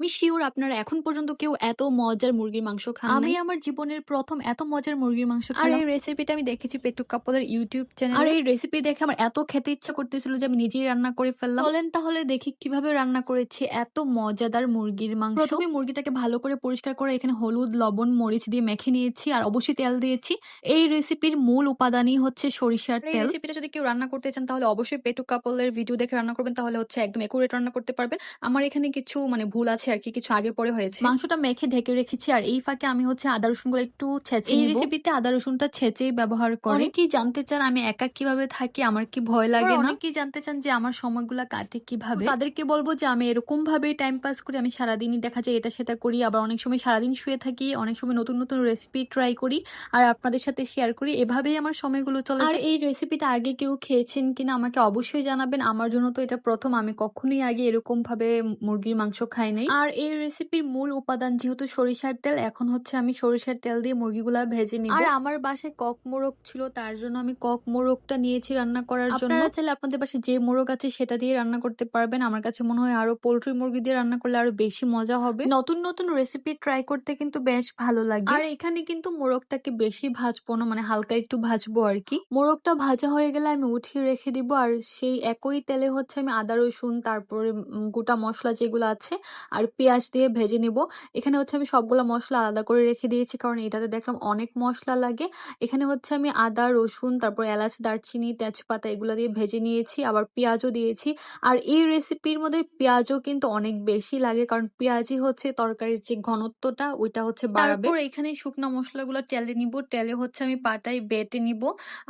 আমি শিওর আপনারা এখন পর্যন্ত কেউ এত মজার মুরগির মাংস খান আমি আমার জীবনের প্রথম এত মজার মুরগির মাংস আর এই রেসিপিটা আমি দেখেছি পেটু কাপলের ইউটিউব চ্যানেল আর এই রেসিপি দেখে আমার এত খেতে ইচ্ছা করতেছিল যে আমি নিজেই রান্না করে ফেললাম। চলেন তাহলে দেখি কীভাবে রান্না করেছি এত মজাদার মুরগির মাংস। প্রথমে মুরগিটাকে ভালো করে পরিষ্কার করে এখানে হলুদ লবণ মরিচ দিয়ে মেখে নিয়েছি আর অবশ্যই তেল দিয়েছি। এই রেসিপির মূল উপাদানই হচ্ছে সরিষার তেল। রেসিপিটা যদি কেউ রান্না করতে চান তাহলে অবশ্যই পেটু কাপলের ভিডিও দেখে রান্না করবেন তাহলে হচ্ছে একদম একুরেট রান্না করতে পারবেন। আমার এখানে কিছু মানে ভুল আছে আর কি কিছু আগে পরে হয়েছে। মাংসটা মেখে ঢেকে রেখেছি আর এই ফাঁকে আমি হচ্ছে আদা রসুনগুলো একটু ছেঁচে এই রেসিপিতে রেসিপিতে আদা রসুনটা ছেঁচেই ব্যবহার করে। অনেকেই জানতে চান আমি একা কীভাবে থাকি আমার কি ভয় লাগে না? অনেকেই জানতে চান যে আমার সময়গুলো কাটে কীভাবে। তাদেরকে বলব যে আমি এরকম ভাবে টাইম পাস করি আমি সারাদিনই দেখা যায় এটা সেটা করি আবার অনেক সময় সারাদিন শুয়ে থাকি অনেক সময় নতুন নতুন রেসিপি ট্রাই করি আর আপনাদের সাথে শেয়ার করি। এভাবেই আমার সময়গুলো চলে আর এই রেসিপিটা আগে কেউ খেয়েছেন কিনা আমাকে অবশ্যই জানাবেন। আমার জন্য তো এটা প্রথম আমি কখনোই আগে এরকম ভাবে মুরগির মাংস খাই নাই। আর এই রেসিপির মূল উপাদান যেহেতু সরিষার তেল এখন হচ্ছে আমি সরিষার তেল দিয়ে মুরগিগুলা ভেজে নিব। আর আমার বাসায় কক মোরগ ছিল তার জন্য আমি কক মোরগটা নিয়েছি রান্না করার জন্য। আপনারা চাইলে আপনাদের বাসায় যে মোরগ আছে সেটা দিয়ে রান্না করতে পারবেন। আমার কাছে মনে হয় আরও পোল্ট্রি মুরগি দিয়ে রান্না করলে আরও বেশি মজা হবে। নতুন নতুন রেসিপি ট্রাই করতে কিন্তু বেশ ভালো লাগে। আর এখানে কিন্তু মোরগটাকে বেশি ভাজবো না মানে হালকা একটু ভাজবো আর কি। মোরগটা ভাজা হয়ে গেলে আমি উঠিয়ে রেখে দিব আর সেই একই তেলে হচ্ছে আমি আদা রসুন তারপরে গোটা মশলা যেগুলো আছে আর পেঁয়াজ দিয়ে ভেজে নিব। এখানে হচ্ছে আমি সবগুলো মশলা আলাদা করে রেখে দিয়েছি, কারণ এটাতে দেখলাম অনেক মশলা লাগে। এখানে হচ্ছে আমি আদা, রসুন, তারপর এলাচ, দারচিনি, তেজপাতা এগুলো দিয়ে ভেজে নিয়েছি, আবার পেঁয়াজও দিয়েছি। আর এই রেসিপির মধ্যে পেঁয়াজও কিন্তু অনেক বেশি লাগে, কারণ পেঁয়াজই হচ্ছে তরকারির যে ঘনত্বটা, ওইটা হচ্ছে বাড়াবে। এখানে শুকনো মশলাগুলো তেলে নিব তেলে হচ্ছে আমি পাটায় বেটে নিব।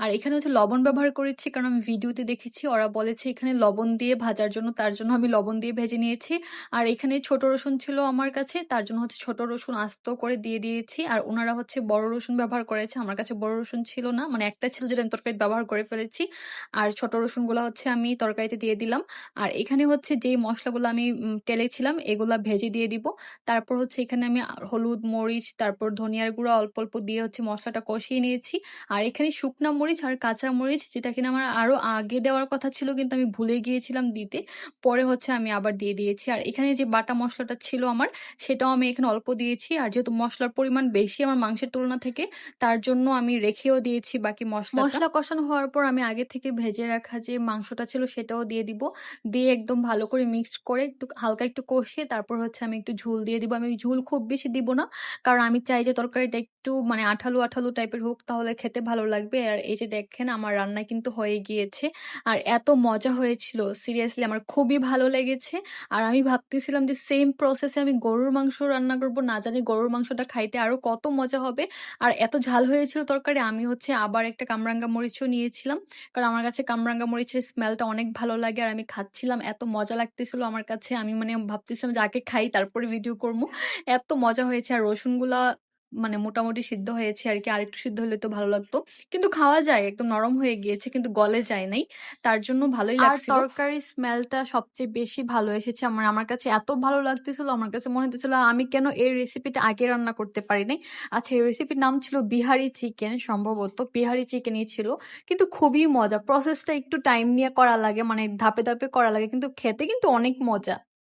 আর এখানে হচ্ছে লবণ ব্যবহার করেছি, কারণ আমি ভিডিওতে দেখেছি, ওরা বলেছে এখানে লবণ দিয়ে ভাজার জন্য, তার জন্য আমি লবণ দিয়ে ভেজে নিয়েছি। আর এখানে ছোট রসুন ছিল আমার কাছে, তার জন্য হচ্ছে ছোট রসুন আস্ত করে দিয়ে দিয়েছি। আর ওনারা হচ্ছে বড় রসুন ব্যবহার করেছে, আমার কাছে বড় রসুন ছিল না মানে একটা ছিল যেটা আমি তরকারিতে ব্যবহার করে ফেলেছি। আর ছোট রসুনগুলো হচ্ছে আমি তরকারিতে দিয়ে দিলাম। আর এখানে হচ্ছে যেই মশলাগুলো আমি টেলেছিলাম এগুলা ভেজে দিয়ে দিব। তারপর হচ্ছে এখানে আমি হলুদ, মরিচ, তারপর ধনিয়ার গুঁড়ো অল্প অল্প দিয়ে হচ্ছে মশলাটা কষিয়ে নিয়েছি। আর এখানে শুকনা মরিচ আর কাঁচা মরিচ, যেটা কিনা আমার আরও আগে দেওয়ার কথা ছিল, কিন্তু আমি ভুলে গিয়েছিলাম দিতে, পরে হচ্ছে আমি আবার দিয়ে দিয়েছি। আর এখানে যে বাটা মশলাটা ছিল আমার, সেটাও আমি এখানে অল্প দিয়েছি। আর যেহেতু মশলার পরিমাণ বেশি আমার মাংসের তুলনা থেকে, তার জন্য আমি রেখেও দিয়েছি বাকি মশলা মশলা কষানো হওয়ার পর আমি আগে থেকে ভেজে রাখা যে মাংসটা ছিল, সেটাও দিয়ে দিব। দিয়ে একদম ভালো করে মিক্স করে একটু হালকা একটু কষিয়ে তারপর হচ্ছে আমি একটু ঝুল দিয়ে দিব। আমি ঝুল খুব বেশি দিব না, কারণ আমি চাই যে তরকারিটা একটু মানে আঠালো আঠালো টাইপের হোক, তাহলে খেতে ভালো লাগবে। আর এই যে দেখেন, আমার রান্না কিন্তু হয়ে গিয়েছে। আর এত মজা হয়েছিল, সিরিয়াসলি আমার খুবই ভালো লেগেছে। আর আমি ভাবতেছিলাম যে সেম প্রসেসে আমি গরুর মাংস রান্না করব। না জানি গরুর মাংসটা খাইতে আরও কত মজা হবে। আর এত ঝাল হয়েছিল তরকারি, আমি হচ্ছে আবার একটা কামরাঙ্গা মরিচও নিয়েছিলাম। কারণ আমার কাছে কামরাঙ্গা মরিচের স্মেলটা অনেক ভালো লাগে আর আমি খাচ্ছিলাম। এত মজা লাগতেছিল আমার কাছে। আমি মানে ভাবতেছিলাম যে আগে খাই, তারপরে ভিডিও করব। এত মজা হয়েছে। আর রসুনগুলা মানে মোটামুটি সিদ্ধ হয়েছে আর কি আরেকটু সিদ্ধ হলে তো ভালো লাগতো। কিন্তু খাওয়া যায় একদম নরম হয়ে গিয়েছে কিন্তু গলে যায় নাই। তার জন্য ভালোই আর লাগছিল। তরকারির স্মেলটা সবচেয়ে বেশি ভালো এসেছে আমার। আমার কাছে এত ভালো লাগতেছিল আমার কাছে মনে হতেছিল আমি কেন এই রেসিপিটা আগে রান্না করতে পারি নাই? আচ্ছা এই রেসিপির নাম ছিল বিহারি চিকেন সম্ভবত বিহারি চিকেনই ছিল। কিন্তু খুবই মজা। প্রসেসটা একটু টাইম নিয়ে করা লাগে মানে ধাপে ধাপে করা লাগে কিন্তু খেতে কিন্তু অনেক মজা।